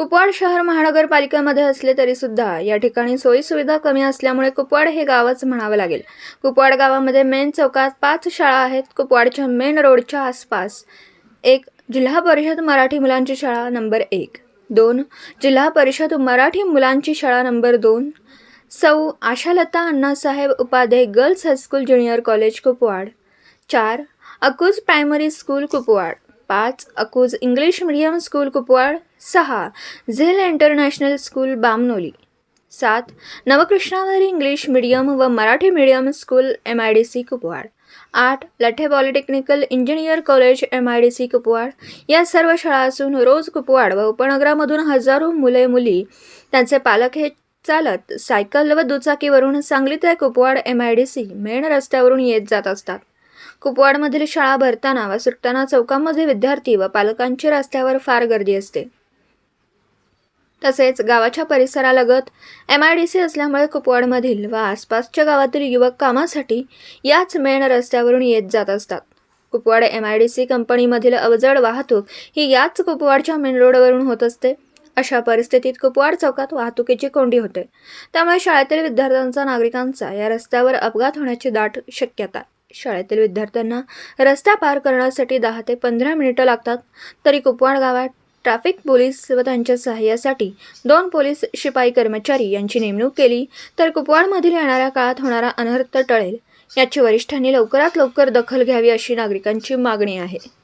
कुपवाड शहर महानगरपालिकेमध्ये असले तरी सुद्धा या ठिकाणी सोयीसुविधा कमी असल्यामुळे कुपवाड हे गावच म्हणावं लागेल. कुपवाड गावामध्ये मेन चौकात पाच शाळा आहेत. कुपवाडच्या मेन रोडच्या आसपास एक जिल्हा परिषद मराठी मुलांची शाळा नंबर एक दोन जिल्हा परिषद मराठी मुलांची शाळा नंबर दोन सौ Ashalata Annasaheb Upadhyay girls high school junior college Kupwad चार अकूज प्रायमरी स्कूल कुपवाड पाच अकूज इंग्लिश मीडियम स्कूल कुपवाड सहा झेल इंटरनॅशनल स्कूल बामनोली. सात नवकृष्णावरी इंग्लिश मीडियम व Marathi medium school M I D C Kupwad. आठ Lathe polytechnical engineer college M I D C Kupwad. या सर्व शाळा असून रोज कुपवाड व उपनगरामधून हजारो मुले मुली त्यांचे पालक हे चालत सायकल व दुचाकीवरून सांगली ते Kupwad M I D C main रस्त्यावरून येत जात असतात. कुपवाडमधील शाळा भरताना व सुटताना चौकामध्ये विद्यार्थी व पालकांची रस्त्यावर फार गर्दी असते. तसेच गावाच्या परिसरालगत एम आय डी सी असल्यामुळे कुपवाडमधील व आसपासच्या गावातील युवक कामासाठी याच मेन रस्त्यावरून येत जात असतात. Kupwad M I D C कंपनीमधील अवजड वाहतूक ही याच कुपवाडच्या मेन रोडवरून होत असते. अशा परिस्थितीत कुपवाड चौकात वाहतुकीची कोंडी होते. त्यामुळे शाळेतील विद्यार्थ्यांचा नागरिकांचा या रस्त्यावर अपघात होण्याची दाट शक्यता. शाळेतील विद्यार्थ्यांना रस्ता पार करण्यासाठी दहा ते पंधरा मिनिटं लागतात. तरी कुपवाड गावात ट्रॅफिक पोलीस व त्यांच्या सहाय्यासाठी दोन पोलीस शिपाई कर्मचारी यांची नेमणूक केली. तर कुपवाडमधील येणाऱ्या काळात होणारा अनर्थ टळेल. याची वरिष्ठांनी लवकरात लवकर दखल घ्यावी अशी नागरिकांची मागणी आहे.